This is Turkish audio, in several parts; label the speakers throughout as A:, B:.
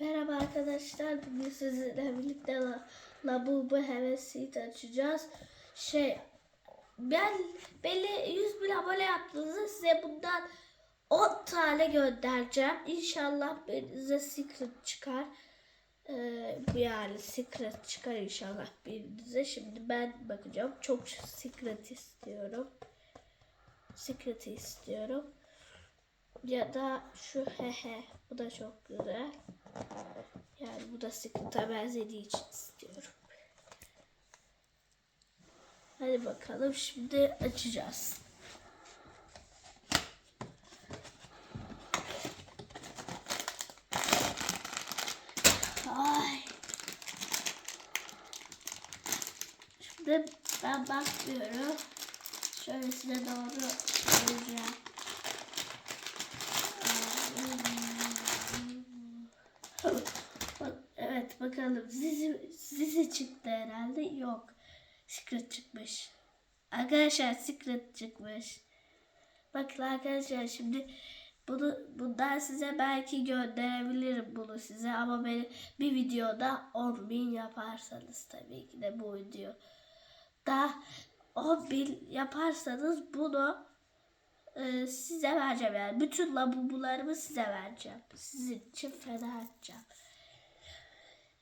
A: Merhaba arkadaşlar. Bugün sizinle birlikte La- Labubu Hevesi açacağız. Şey ben belli 100 bin abone yaptığınızda size bundan 10 tane göndereceğim. İnşallah birinize secret çıkar. Ee, yani secret çıkar inşallah birinize. Şimdi ben bakacağım. Çok secret istiyorum. Secret istiyorum. Ya da şu hehe. Bu da çok güzel. Yani bu da sıkıntıya benzediği için istiyorum. Hadi bakalım şimdi açacağız. Ay. Şimdi ben bakmıyorum. Şöyle size doğru Evet bakalım sizi, sizi çıktı herhalde yok. Secret çıkmış. Arkadaşlar secret çıkmış. Bakın arkadaşlar şimdi bunu bundan size belki gönderebilirim bunu size ama beni bir videoda 10 bin yaparsanız tabii ki de bu video da 10 bin yaparsanız bunu e, size vereceğim yani bütün labubularımı size vereceğim sizin için feda edeceğim.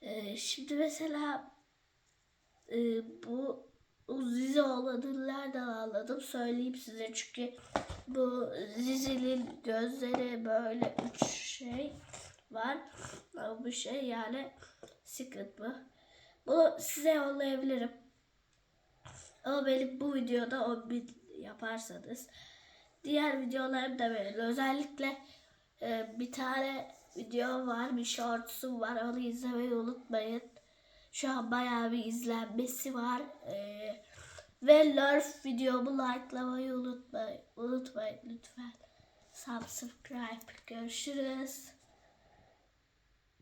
A: Ee, şimdi mesela e, bu Zizi olanı nereden anladım söyleyeyim size çünkü bu Zizi'nin gözleri böyle üç şey var. Bu şey yani secret bu. Bunu size yollayabilirim. Ama benim bu videoda 10 bin yaparsanız diğer videolarım da böyle özellikle e, bir tane video var bir shortsum var onu izlemeyi unutmayın. Şu an bayağı bir izlenmesi var. E, ve Lurf videomu likelamayı unutmayın. Unutmayın lütfen. Subscribe. Görüşürüz.